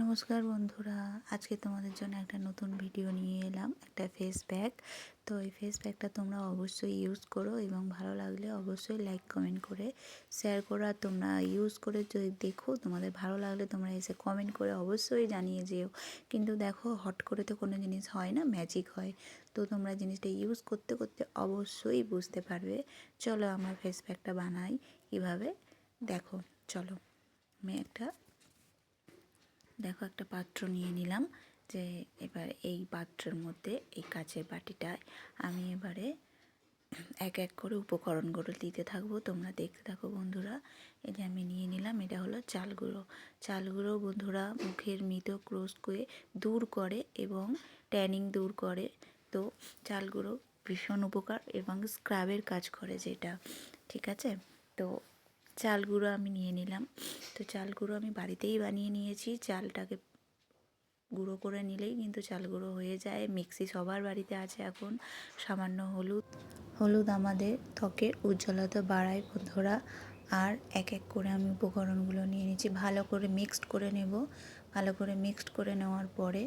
নমস্কার বন্ধুরা, আজকে তোমাদের জন্য একটা নতুন ভিডিও নিয়ে এলাম, একটা ফেস প্যাক তো এই ফেস প্যাকটা তোমরা অবশ্যই ইউজ করো এবং ভালো লাগলে অবশ্যই লাইক কমেন্ট করে শেয়ার করো। আর তোমরা ইউজ করে যদি দেখো তোমাদের ভালো লাগলে তোমরা এসে কমেন্ট করে অবশ্যই জানিয়ে যেও। কিন্তু দেখো, হট করে তো কোনো জিনিস হয় না ম্যাজিক হয়। তো তোমরা জিনিসটা ইউজ করতে করতে অবশ্যই বুঝতে পারবে। চলো আমার ফেস প্যাকটা বানাই। কীভাবে দেখো, চলো। আমি একটা দেখো একটা পাত্র নিয়ে নিলাম যে এবার এই পাত্রের মধ্যে এই কাচের বাটিটায় আমি এবারে এক এক করে উপকরণগুলো দিতে থাকব। তোমরা দেখতে থাকো বন্ধুরা। এই যে আমি নিয়ে নিলাম, এটা হলো চাল গুঁড়ো। চাল গুঁড়ো বন্ধুরা মুখের মৃত ক্রোশকে দূর করে এবং ট্যানিং দূর করে। তো চাল গুঁড়ো ভীষণ উপকার এবং স্ক্রাবের কাজ করে যেটা, ঠিক আছে? তো চাল গুঁড়ো আমি নিয়ে নিলাম। তো চাল গুঁড়ো আমি বাড়িতেই বানিয়ে নিয়েছি। চালটাকে গুঁড়ো করে নিলেই কিন্তু চাল গুঁড়ো হয়ে যায়। মিক্সি সবার বাড়িতে আছে এখন। সামান্য হলুদ। হলুদ আমাদের ত্বকের উজ্জ্বলতা বাড়ায় বন্ধুরা আর এক এক করে আমি উপকরণগুলো নিয়ে নিচ্ছি ভালো করে মিক্সড করে নেব। ভালো করে মিক্সড করে নেওয়ার পরে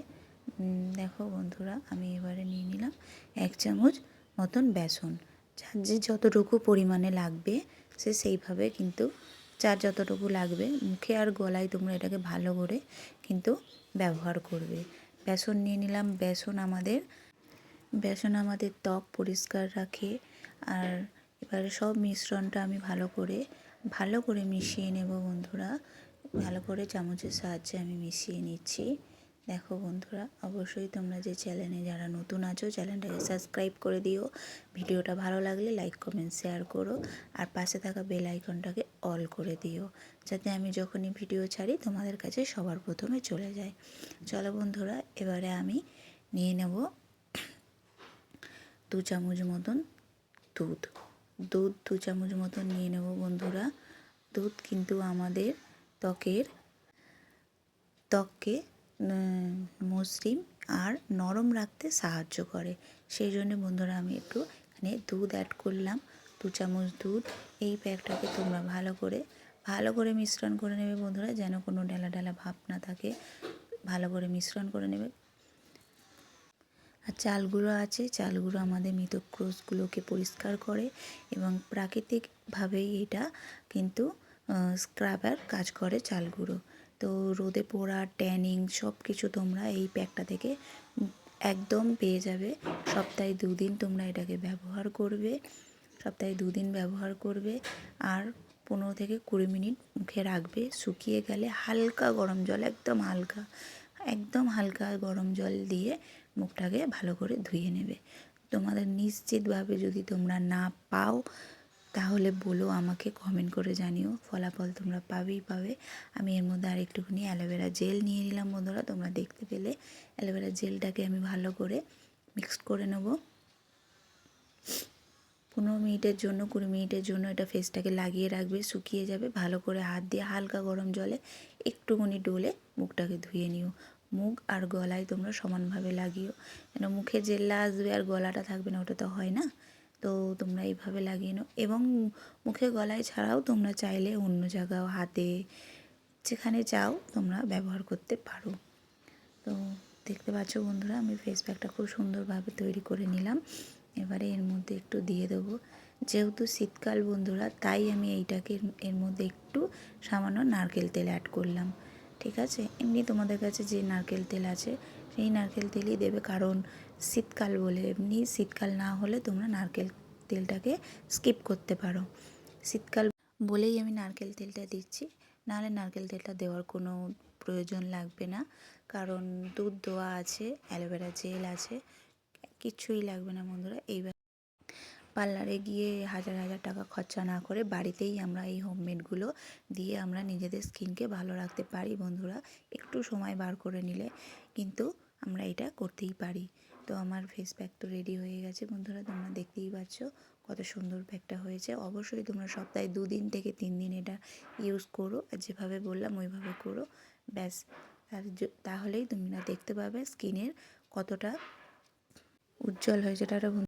দেখো বন্ধুরা, আমি এবারে নিয়ে নিলাম এক চামচ মতন বেসন। যার যে যতটুকু পরিমাণে লাগবে সে সেইভাবে কিন্তু যার যতটুকু লাগবে, মুখে আর গলায় তোমরা এটাকে ভালো করে কিন্তু ব্যবহার করবে। বেসন নিয়ে নিলাম, বেসন আমাদের বেসন আমাদের ত্বক পরিষ্কার রাখে। আর এবারে সব মিশ্রণটা আমি ভালো করে ভালো করে মিশিয়ে নেব বন্ধুরা। ভালো করে চামচের সাহায্যে আমি মিশিয়ে নিচ্ছি। দেখো বন্ধুরা, অবশ্যই তোমরা যে চ্যানেলে যারা নতুন আছো চ্যানেলটাকে সাবস্ক্রাইব করে দিও। ভিডিওটা ভালো লাগলে লাইক কমেন্ট শেয়ার করো। আর পাশে থাকা বেল আইকনটাকে অল করে দিও। যাতে আমি যখনই ভিডিও ছাড়ি, তোমাদের কাছে সবার প্রথমে চলে যায়। চলো বন্ধুরা, এবারে আমি নিয়ে নেব দু চামচ মতন দুধ। দুধ দু চামচ মতন নিয়ে নেব বন্ধুরা। দুধ কিন্তু আমাদের ত্বকের, ত্বককে মসৃণ আর নরম রাখতে সাহায্য করে। সেই জন্য বন্ধুরা আমি একটু এখানে দুধ অ্যাড করলাম, দু চামচ দুধ। এই প্যাকটাকে তোমরা ভালো করে ভালো করে মিশ্রণ করে নেবে বন্ধুরা, যেন কোনো ডালা ডালা ভাব না থাকে। ভালো করে মিশ্রণ করে নেবে। আর চালগুলো আছে, চালগুলো আমাদের মৃতক্রোশগুলোকে পরিষ্কার করে এবং প্রাকৃতিকভাবেই এটা কিন্তু স্ক্রাবার কাজ করে চালগুলো। তো রোদে পোড়া ট্যানিং সব কিছু তোমরা এই প্যাকটা থেকে একদম পেয়ে যাবে। সপ্তাহে দুদিন তোমরা এটাকে ব্যবহার করবে। সপ্তাহে দুদিন ব্যবহার করবে আর পনেরো থেকে কুড়ি মিনিট মুখে রাখবে। শুকিয়ে গেলে হালকা গরম জল, একদম হালকা একদম হালকা গরম জল দিয়ে মুখটাকে ভালো করে ধুয়ে নেবে। তোমাদের নিশ্চিতভাবে যদি তোমরা না পাও তাহলে বলো আমাকে কমেন্ট করে জানিও, ফলাফল তোমরা পাবেই পাবে। আমি এর মধ্যে আর একটুখানি অ্যালোভেরা জেল নিয়ে নিলাম বন্ধুরা, তোমরা দেখতে পেলে। অ্যালোভেরা জেলটাকে আমি ভালো করে মিক্সড করে নেব। পনেরো মিনিটের জন্য, কুড়ি মিনিটের জন্য এটা ফেসটাকে লাগিয়ে রাখবে, শুকিয়ে যাবে, ভালো করে হাত দিয়ে হালকা গরম জলে একটুখানি ডোলে মুখটাকে ধুয়ে নিও। মুখ আর গলায় তোমরা সমানভাবে লাগিও। যেন মুখে জেল্লা আসবে আর গলাটা থাকবে না, ওটা তো হয় না। তো তোমরা এইভাবে লাগিয়ে নাও। এবং মুখে গলায় ছাড়াও তোমরা চাইলে অন্য জায়গাও হাতে যেখানে চাও তোমরা ব্যবহার করতে পারো। তো দেখতে পাচ্ছ বন্ধুরা, আমি ফেস প্যাকটা খুব সুন্দরভাবে তৈরি করে নিলাম। এবারে এর মধ্যে একটু দিয়ে দেবো। যেহেতু শীতকাল বন্ধুরা, তাই আমি এইটাকে এর মধ্যে একটু সামান্য নারকেল তেল অ্যাড করলাম। ঠিক আছে? এমনি তোমাদের কাছে যে নারকেল তেল আছে সেই নারকেল তেলই দেবে, কারণ শীতকাল বলে এমনি শীতকাল না হলে তোমরা নারকেল তেলটাকে স্কিপ করতে পারো। শীতকাল বলেই আমি নারকেল তেলটা দিচ্ছি, নাহলে নারকেল তেলটা দেওয়ার কোনো প্রয়োজন লাগবে না, কারণ দুধ দেওয়া আছে, অ্যালোভেরা জেল আছে কিচ্ছুই লাগবে না বন্ধুরা। এইবার পার্লারে গিয়ে হাজার হাজার টাকা খরচা না করে বাড়িতেই আমরা এই হোমমেডগুলো দিয়ে আমরা নিজেদের স্কিনকে ভালো রাখতে পারি বন্ধুরা, একটু সময় বার করে নিলে। কিন্তু আমরা এটা করতেই পারি। তো আমার ফেস প্যাক তো রেডি হয়ে গেছে বন্ধুরা, তোমরা দেখতেই পাচ্ছ কত সুন্দর প্যাকটা হয়েছে। অবশ্যই তোমরা সপ্তাহে দুদিন থেকে তিন দিন এটা ইউজ করো আর যেভাবে বললাম ওইভাবে করো, ব্যাস। তাহলেই তোমরা দেখতে পাবে স্কিনের কতটা উজ্জ্বল হয়েছে। এটা